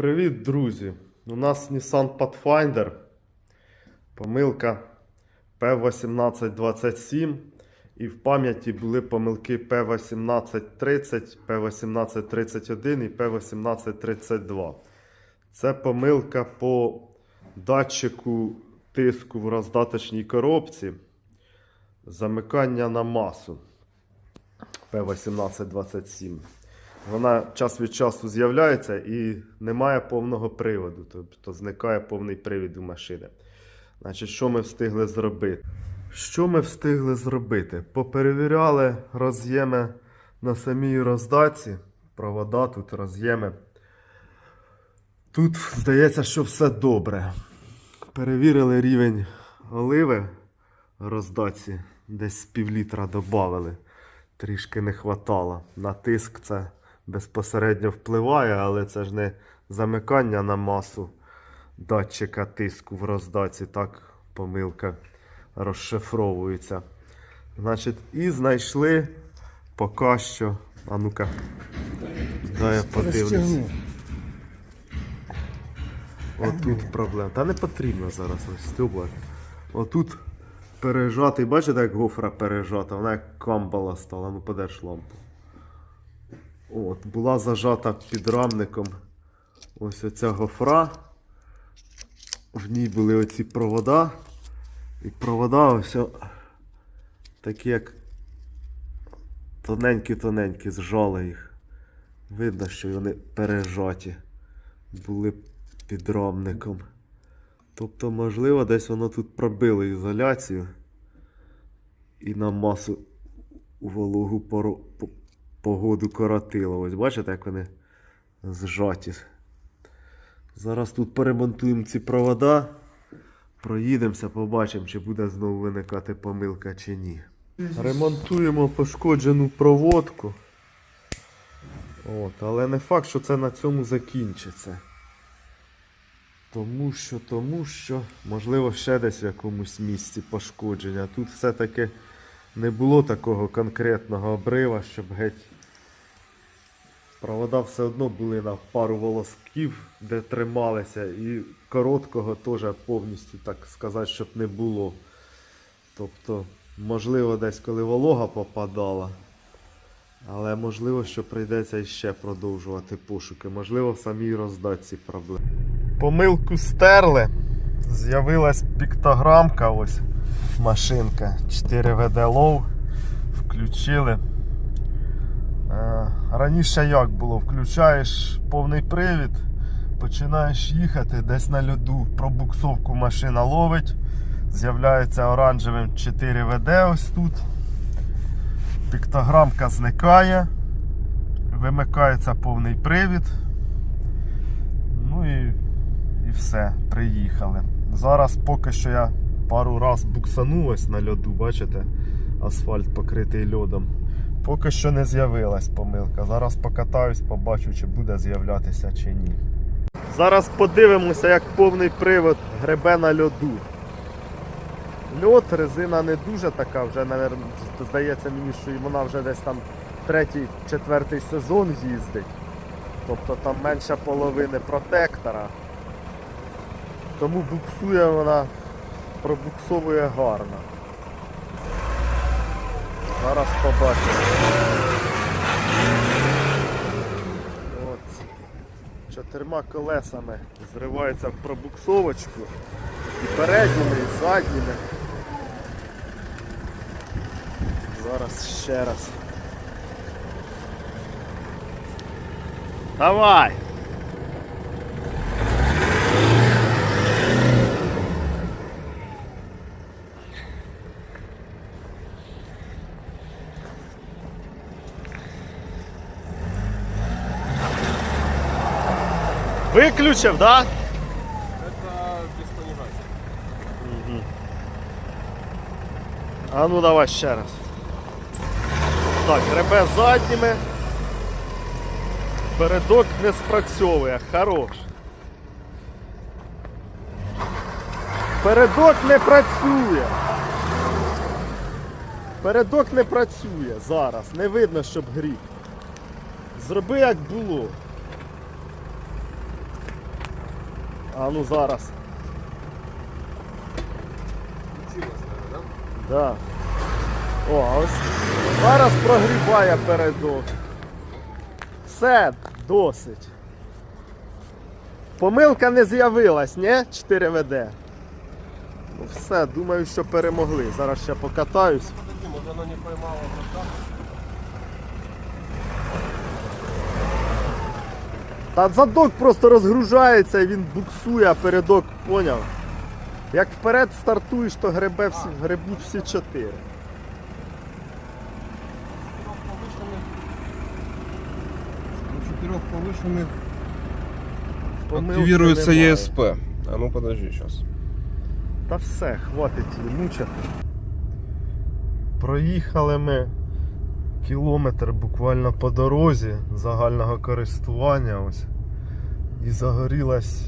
Привіт, друзі! У нас Nissan Pathfinder. Помилка P1827. І в пам'яті були помилки P1830, P1831 і P1832. Це помилка по датчику тиску в роздаточній коробці. Замикання на масу P1827. Вона час від часу з'являється і немає повного приводу, тобто зникає повний привід у машини. Значить, що ми встигли зробити? Що ми встигли зробити? Поперевіряли роз'єми на самій роздатці. Провода тут роз'єми. Тут здається, що все добре. Перевірили рівень оливи в роздатці. Десь пів літра додали. Трішки не хватало. На тиск це безпосередньо впливає, але це ж не замикання на масу датчика тиску в роздаці. Так помилка розшифровується. Значить, і знайшли поки що. А ну-ка, дай я подивлюсь. Отут проблема. Та не потрібно зараз ось стюбати. Отут пережатий, бачите, як гофра пережата, вона як камбала стала, ну подерж лампу. От, була зажата під рамником ось оця гофра. В ній були оці провода. І провода ось о- такі як тоненькі-тоненькі, зжали їх. Видно, що вони пережаті були під рамником. Тобто, можливо, десь воно тут пробило ізоляцію і на масу вологу поро- по- погоду коротило. Ось бачите, як вони зжаті. Зараз тут поремонтуємо ці провода, проїдемося, побачимо, чи буде знову виникати помилка чи ні. Ремонтуємо пошкоджену проводку. От, але не факт, що це на цьому закінчиться. Тому що, тому що, можливо, ще десь в якомусь місці пошкодження. Тут все-таки не було такого конкретного обрива, щоб геть. Провода все одно були на пару волосків, де трималися, і короткого теж повністю, так сказати, щоб не було. Тобто, можливо, десь коли волога попадала. Але можливо, що прийдеться іще продовжувати пошуки. Можливо, самій роздатці проблеми. Помилку стерли. З'явилась піктограмка, ось машинка 4 VD Low. Включили. Раніше як було? Включаєш повний привід, починаєш їхати, десь на льоду пробуксовку машина ловить. З'являється оранжевим 4 VD ось тут. Піктограмка зникає, вимикається повний привід. Ну і, і все, приїхали. Зараз поки що я пару раз буксанув ось на льоду, бачите, асфальт покритий льодом. Поки що не з'явилась помилка. Зараз покатаюсь, побачу, чи буде з'являтися чи ні. Зараз подивимося, як повний привод гребе на льоду. Льот, резина не дуже така, вже, навер- здається мені, що вона вже десь там третій, четвертий сезон їздить. Тобто там менше половини протектора. Тому буксує вона, пробуксовує гарно. Зараз побачимо. От. Чотирма колесами зривається в пробуксовочку. І передніми, і задніми. Зараз ще раз. Давай! Виключив, да? Это без понижания. А ну давай ще раз. Так, гребе задніми. Передок не спрацьовує, хорош. Передок не працює. Передок не працює зараз. Не видно, щоб гріб. Зроби як було. А ну зараз. Да? О, а ось зараз прогрібає передок. Все, досить. Помилка не з'явилась, ні? 4 ВД. Ну все, думаю, що перемогли. Зараз ще покатаюсь. Подожди, может оно не поймало Та задок просто розгружається і він буксує, а передок поняв. Як вперед стартуєш, то гребе всі, гребуть всі чотири. У четырех повышенных Помилки активируется немає. ESP. А ну подожди сейчас. Та все, хватить її мучити. Проїхали ми кілометр буквально по дорозі загального користування ось. І загорілась,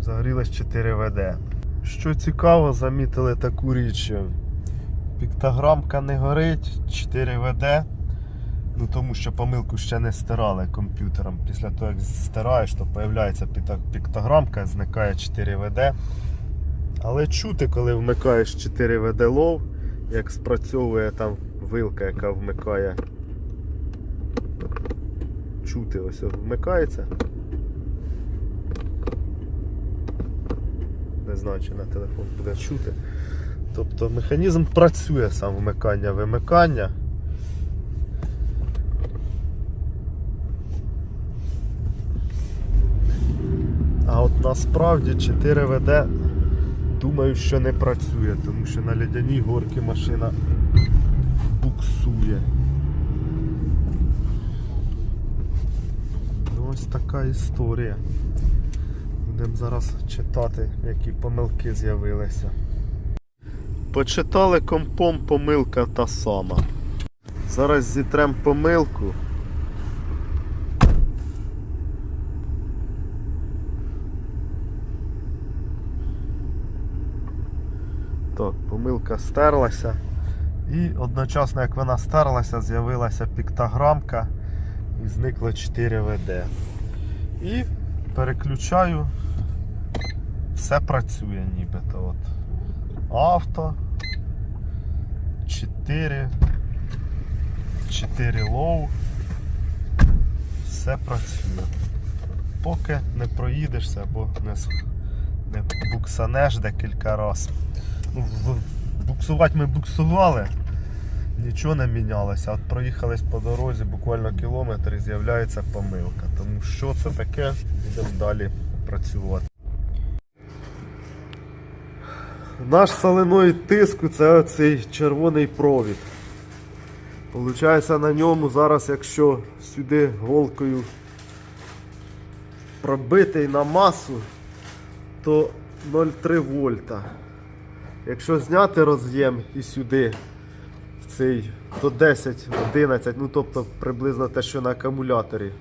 загорілась 4 ВД. Що цікаво, замітили таку річ. Піктограмка не горить, 4 ВД. Ну тому що помилку ще не стирали комп'ютером. Після того, як стираєш, то з'являється піктограмка, зникає 4 ВД. Але чути, коли вмикаєш 4 VD Low, як спрацьовує там вилка, яка вмикає. Чути, ось вмикається. Не знаю, чи на телефон буде чути. Тобто механізм працює сам вмикання, вимикання. А от насправді 4 ВД Думаю, що не працює, тому що на лядяній горці машина буксує. Ось така історія. Будемо зараз читати, які помилки з'явилися. Почитали компом, помилка та сама. Зараз зітрем помилку. Так, помилка стерлася. І одночасно, як вона стерлася, з'явилася піктограмка і зникло 4 ВД. І переключаю, все працює нібито. От. Авто. 4. 4 лоу. Все працює. Поки не проїдешся або не, не буксанеш декілька разів. Буксувати ми буксували, нічого не мінялося. От проїхались по дорозі буквально кілометр і з'являється помилка. Тому що це таке, будемо далі працювати. Наш соленоїд тиску це оцей червоний провід. Получається на ньому зараз, якщо сюди голкою пробитий на масу, то 0,3 вольта. Якщо зняти роз'єм і сюди, в цей до 10-11, ну тобто приблизно те, що на акумуляторі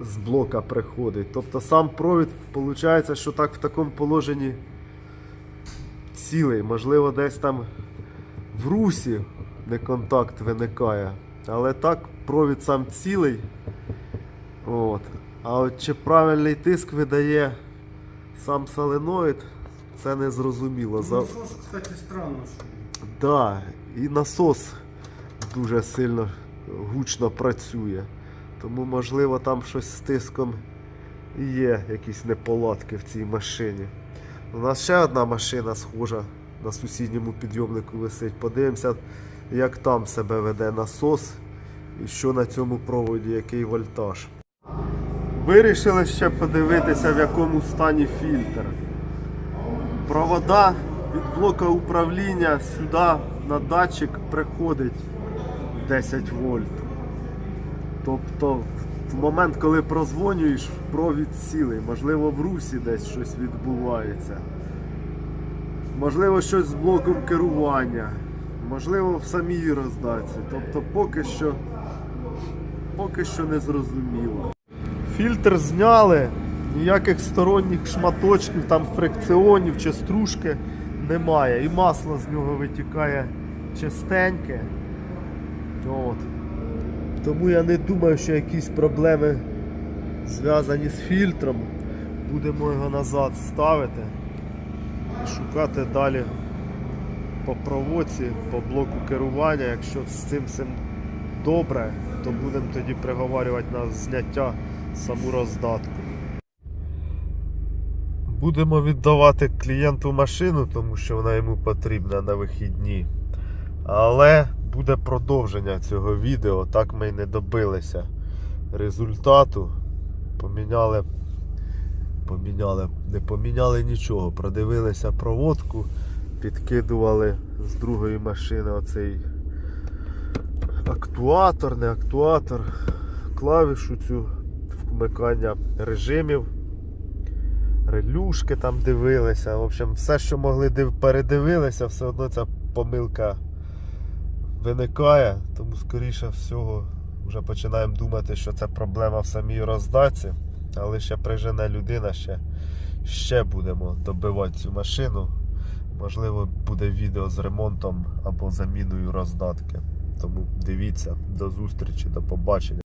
з блока приходить. Тобто сам провід, виходить, що так в такому положенні цілий. Можливо, десь там в русі не контакт виникає. Але так, провід сам цілий. От. А от чи правильний тиск видає сам соленоїд, це не зрозуміло. За... Насос, кстати, странно, що Да, і насос дуже сильно гучно працює. Тому, можливо, там щось з тиском є якісь неполадки в цій машині. У нас ще одна машина схожа на сусідньому підйомнику висить. Подивимося, як там себе веде насос і що на цьому проводі, який вольтаж. Вирішили ще подивитися, в якому стані фільтр. Провода від блока управління сюди на датчик приходить 10 вольт. Тобто в момент, коли прозвонюєш, провід цілий. Можливо, в русі десь щось відбувається. Можливо, щось з блоком керування. Можливо, в самій роздатці. Тобто поки що, поки що не зрозуміло. Фільтр зняли, ніяких сторонніх шматочків, там фрикціонів чи стружки немає. І масло з нього витікає чистеньке. От. Тому я не думаю, що якісь проблеми зв'язані з фільтром. Будемо його назад ставити і шукати далі по проводці, по блоку керування. Якщо з цим всім добре, то будемо тоді приговарювати на зняття саму роздатку. Будемо віддавати клієнту машину, тому що вона йому потрібна на вихідні. Але буде продовження цього відео. Так ми й не добилися результату. Поміняли. Поміняли, не поміняли нічого. Продивилися проводку, підкидували з другої машини оцей актуатор, не актуатор, клавішу цю вмикання режимів релюшки там дивилися. В общем, все, що могли передивилися, все одно ця помилка виникає. Тому, скоріше всього, вже починаємо думати, що це проблема в самій роздатці. Але ще прижене людина, ще, ще будемо добивати цю машину. Можливо, буде відео з ремонтом або заміною роздатки. Тому дивіться, до зустрічі, до побачення.